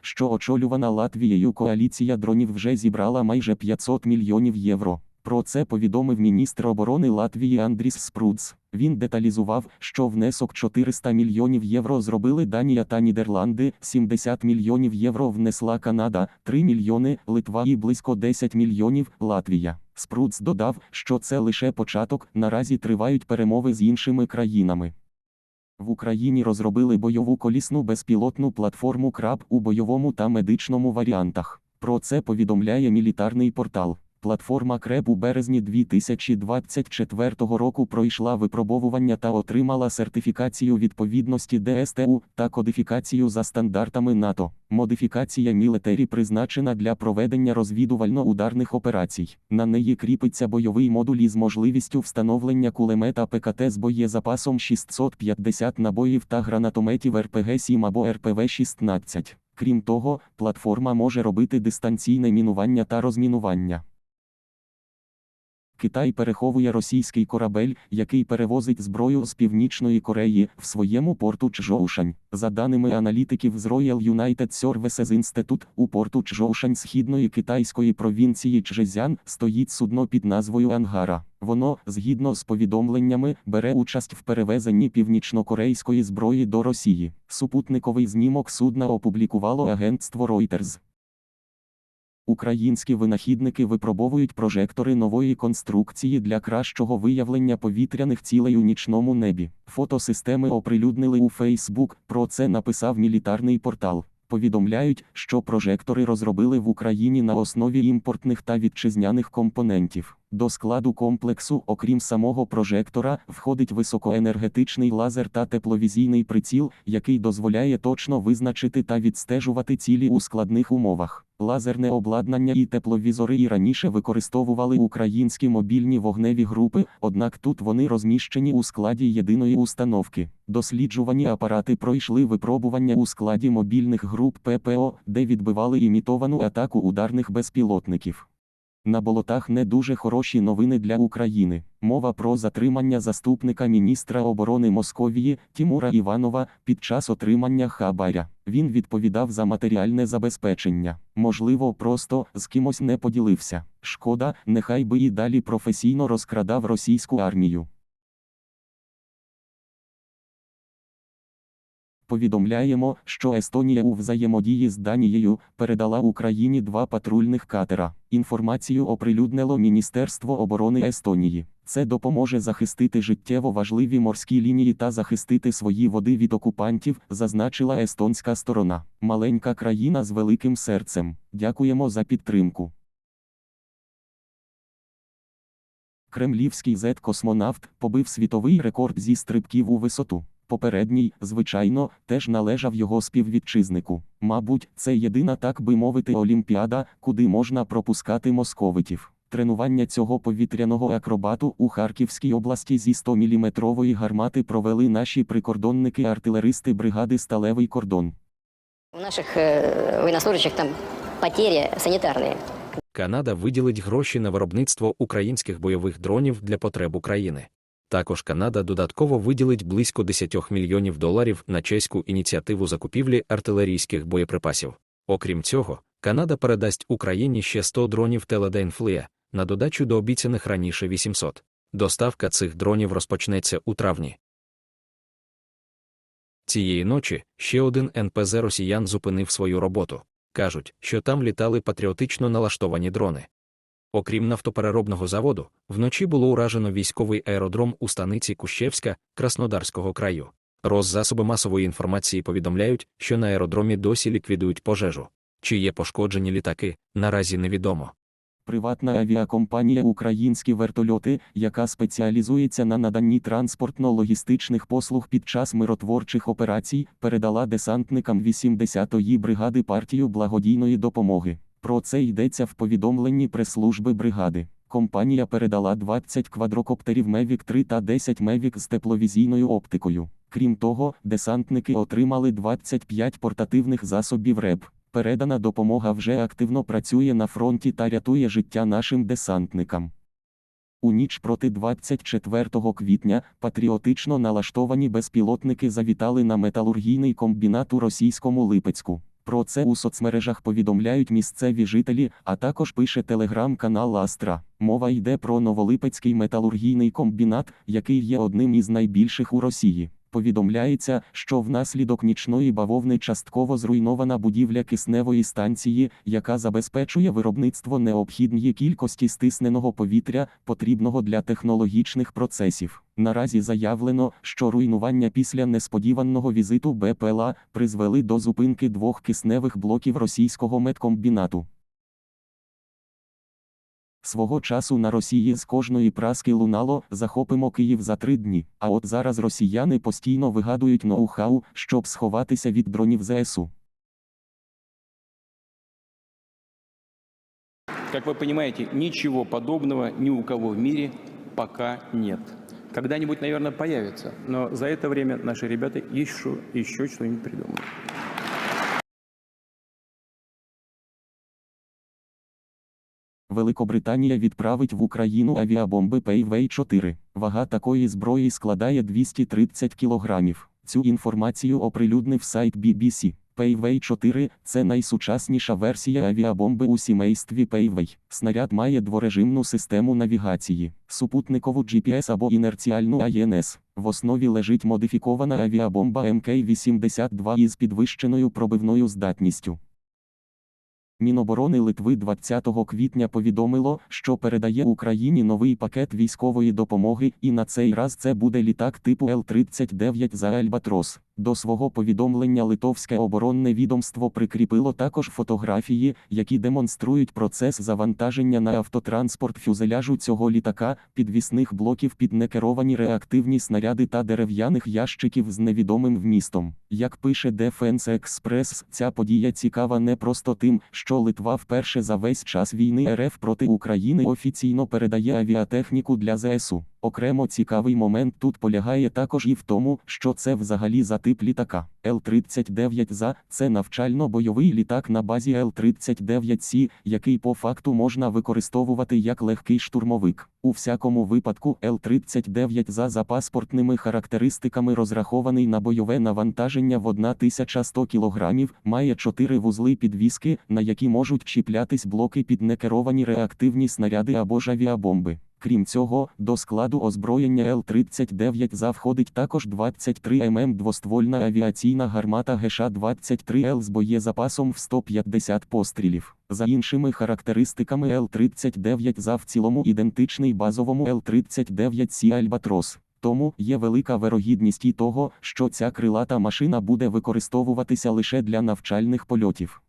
що очолювана Латвією коаліція дронів вже зібрала майже 500 мільйонів євро. Про це повідомив міністр оборони Латвії Андріс Спрудс. Він деталізував, що внесок 400 мільйонів євро зробили Данія та Нідерланди, 70 мільйонів євро внесла Канада, 3 мільйони Литва і близько 10 мільйонів Латвія. Спрудс додав, що це лише початок, наразі тривають перемови з іншими країнами. В Україні розробили бойову колісну безпілотну платформу КРАБ у бойовому та медичному варіантах. Про це повідомляє мілітарний портал. Платформа КРЕБ у березні 2024 року пройшла випробовування та отримала сертифікацію відповідності ДСТУ та кодифікацію за стандартами НАТО. Модифікація мілетері призначена для проведення розвідувально-ударних операцій. На неї кріпиться бойовий модуль із можливістю встановлення кулемета ПКТ з боєзапасом 650 набоїв та гранатометів РПГ-7 або РПВ-16. Крім того, платформа може робити дистанційне мінування та розмінування. Китай переховує російський корабель, який перевозить зброю з Північної Кореї, в своєму порту Чжоушань. За даними аналітиків з Royal United Services Institute, у порту Чжоушань східної китайської провінції Чжезян стоїть судно під назвою Ангара. Воно, згідно з повідомленнями, бере участь в перевезенні північнокорейської зброї до Росії. Супутниковий знімок судна опублікувало агентство Reuters. Українські винахідники випробовують прожектори нової конструкції для кращого виявлення повітряних цілей у нічному небі. Фотосистеми оприлюднили у Фейсбук. про це написав мілітарний портал. Повідомляють, що прожектори розробили в Україні на основі імпортних та вітчизняних компонентів. До складу комплексу, окрім самого прожектора, входить високоенергетичний лазер та тепловізійний приціл, який дозволяє точно визначити та відстежувати цілі у складних умовах. Лазерне обладнання і тепловізори і раніше використовували українські мобільні вогневі групи, однак тут вони розміщені у складі єдиної установки. Досліджувані апарати пройшли випробування у складі мобільних груп ППО, де відбивали імітовану атаку ударних безпілотників. На болотах не дуже хороші новини для України. Мова про затримання заступника міністра оборони Московії Тімура Іванова під час отримання хабаря. Він відповідав за матеріальне забезпечення. Можливо, просто з кимось не поділився. Шкода, нехай би і далі професійно розкрадав російську армію. Повідомляємо, що Естонія у взаємодії з Данією передала Україні два патрульних катера. Інформацію оприлюднило Міністерство оборони Естонії. Це допоможе захистити життєво важливі морські лінії та захистити свої води від окупантів, зазначила естонська сторона. Маленька країна з великим серцем. Дякуємо за підтримку. Кремлівський зет-космонавт побив світовий рекорд зі стрибків у висоту. Попередній, звичайно, теж належав його співвітчизнику. Мабуть, це єдина, так би мовити, олімпіада, куди можна пропускати московитів. Тренування цього повітряного акробату у Харківській області зі 100-мм гармати провели наші прикордонники-артилеристи бригади Сталевий кордон. У наших э, там потери санитарные. Канада виділить гроші на виробництво українських бойових дронів для потреб України. Також Канада додатково виділить близько 10 мільйонів доларів на чеську ініціативу закупівлі артилерійських боєприпасів. Окрім цього, Канада передасть Україні ще 100 дронів Теледейнфлія на додачу до обіцяних раніше 800. Доставка цих дронів розпочнеться у травні. Цієї ночі ще один НПЗ росіян зупинив свою роботу. Кажуть, що там літали патріотично налаштовані дрони. Окрім нафтопереробного заводу, вночі було уражено військовий аеродром у станиці Кущевська Краснодарського краю. Роззасоби масової інформації повідомляють, що на аеродромі досі ліквідують пожежу. Чи є пошкоджені літаки, наразі невідомо. Приватна авіакомпанія Українські вертольоти, яка спеціалізується на наданні транспортно-логістичних послуг під час миротворчих операцій, передала десантникам 80-ї бригади партію благодійної допомоги. Про це йдеться в повідомленні прес-служби бригади. Компанія передала 20 квадрокоптерів Mavic 3 та 10 Mavic з тепловізійною оптикою. Крім того, десантники отримали 25 портативних засобів РЕБ. Передана допомога вже активно працює на фронті та рятує життя нашим десантникам. У ніч проти 24 квітня патріотично налаштовані безпілотники завітали на металургійний комбінат у російському Липецьку. Про це у соцмережах повідомляють місцеві жителі, а також пише телеграм-канал Астра. Мова йде про Новолипецький металургійний комбінат, який є одним із найбільших у Росії. Повідомляється, що внаслідок нічної бавовни частково зруйнована будівля кисневої станції, яка забезпечує виробництво необхідної кількості стисненого повітря, потрібного для технологічних процесів. Наразі заявлено, що руйнування після несподіваного візиту БПЛА призвели до зупинки двох кисневих блоків російського медкомбінату. Свого часу на Росії з кожної праски лунало захопимо Київ за три дні. А от зараз росіяни постійно вигадують ноу-хау, щоб сховатися від дронів ЗСУ. Как вы понимаете, ничего подобного ни у кого в мире пока нет. Когда-нибудь, наверное, появится, но за это время наши ребята еще, еще что-нибудь придумают. Великобританія відправить в Україну авіабомби Payvay-4. Вага такої зброї складає 230 кілограмів. Цю інформацію оприлюднив сайт BBC. Payvay-4 – це найсучасніша версія авіабомби у сімействі Payvay. Снаряд має дворежимну систему навігації, супутникову GPS або інерціальну АЄНС. В основі лежить модифікована авіабомба МК-82 із підвищеною пробивною здатністю. Міноборони Литви 20 квітня повідомило, що передає Україні новий пакет військової допомоги, і на цей раз це буде літак типу Л-39 за Альбатрос. До свого повідомлення литовське оборонне відомство прикріпило також фотографії, які демонструють процес завантаження на автотранспорт фюзеляжу цього літака, підвісних блоків під некеровані реактивні снаряди та дерев'яних ящиків з невідомим вмістом. Як пише Defense Express, ця подія цікава не просто тим, що Литва вперше за весь час війни РФ проти України офіційно передає авіатехніку для ЗСУ. Окремо цікавий момент тут полягає також і в тому, що це взагалі за тип літака. Л-39 за це навчально-бойовий літак на базі Л-39С, який по факту можна використовувати як легкий штурмовик. У всякому випадку Л-39 за за паспортними характеристиками розрахований на бойове навантаження в 1100 кг, має 4 вузли підвіски, на які можуть чіплятись блоки під некеровані реактивні снаряди або ж авіабомби. Крім цього, до складу озброєння Л-39 за входить також 23 мм двоствольна авіаційна гармата ГШ-23Л з боєзапасом в 150 пострілів. За іншими характеристиками Л-39 за в цілому ідентичний базовому Л-39С Альбатрос. Тому є велика вирогідність і того, що ця крилата машина буде використовуватися лише для навчальних польотів.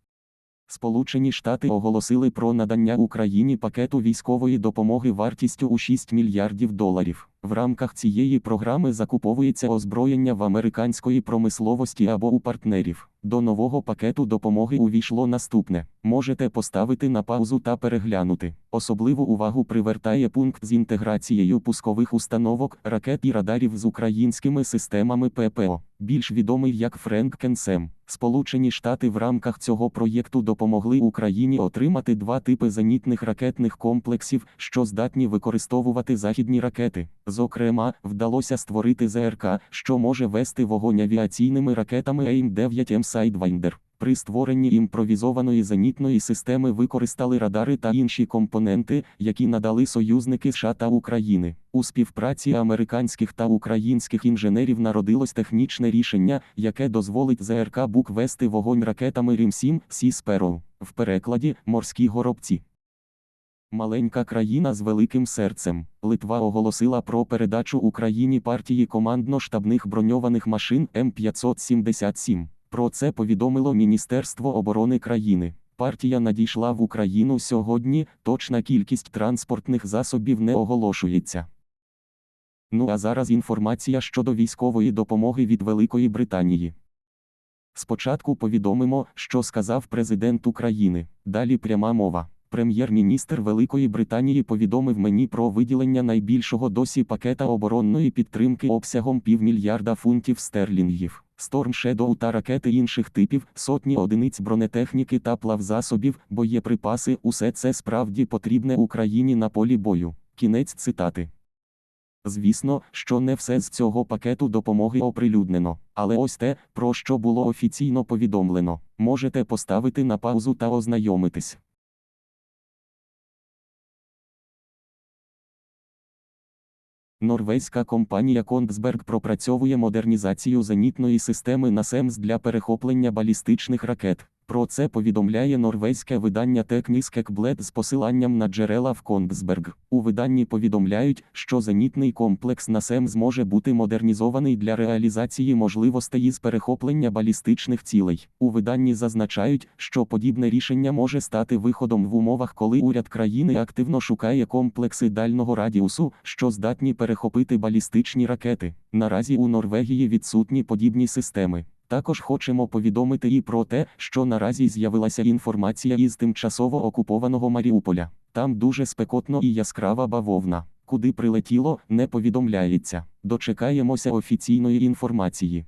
Сполучені Штати оголосили про надання Україні пакету військової допомоги вартістю у 6 мільярдів доларів. В рамках цієї програми закуповується озброєння в американської промисловості або у партнерів. До нового пакету допомоги увійшло наступне: можете поставити на паузу та переглянути. Особливу увагу привертає пункт з інтеграцією пускових установок, ракет і радарів з українськими системами ППО, більш відомий як Френк Кенсем. Сполучені Штати в рамках цього проєкту допомогли Україні отримати два типи зенітних ракетних комплексів, що здатні використовувати західні ракети. Зокрема, вдалося створити ЗРК, що може вести вогонь авіаційними ракетами AIM-9M Sidewinder. При створенні імпровізованої зенітної системи використали радари та інші компоненти, які надали союзники США та України. У співпраці американських та українських інженерів народилось технічне рішення, яке дозволить ЗРК Бук вести вогонь ракетами Рім-7 Сі Sparrow. В перекладі морські горобці. Маленька країна з великим серцем. Литва оголосила про передачу Україні партії командно-штабних броньованих машин М577. Про це повідомило Міністерство оборони країни. Партія надійшла в Україну сьогодні, точна кількість транспортних засобів не оголошується. Ну а зараз інформація щодо військової допомоги від Великої Британії. Спочатку повідомимо, що сказав президент України. Далі пряма мова. Прем'єр-міністр Великої Британії повідомив мені про виділення найбільшого досі пакета оборонної підтримки обсягом півмільярда фунтів стерлінгів. Storm Shadow та ракети інших типів, сотні одиниць бронетехніки та плавзасобів, боєприпаси – усе це справді потрібне Україні на полі бою. Кінець цитати. Звісно, що не все з цього пакету допомоги оприлюднено, але ось те, про що було офіційно повідомлено. Можете поставити на паузу та ознайомитись. Норвезька компанія Kongsberg пропрацьовує модернізацію зенітної системи NASAMS для перехоплення балістичних ракет. Про це повідомляє норвезьке видання Teknisk Ekblad з посиланням на джерела в Kongsberg. У виданні повідомляють, що зенітний комплекс НАСЕМ зможе бути модернізований для реалізації можливостей із перехоплення балістичних цілей. У виданні зазначають, що подібне рішення може стати виходом в умовах, коли уряд країни активно шукає комплекси дальнього радіусу, що здатні перехопити балістичні ракети. Наразі у Норвегії відсутні подібні системи. Також хочемо повідомити і про те, що наразі з'явилася інформація із тимчасово окупованого Маріуполя. Там дуже спекотно і яскрава бавовна. Куди прилетіло, не повідомляється. Дочекаємося офіційної інформації.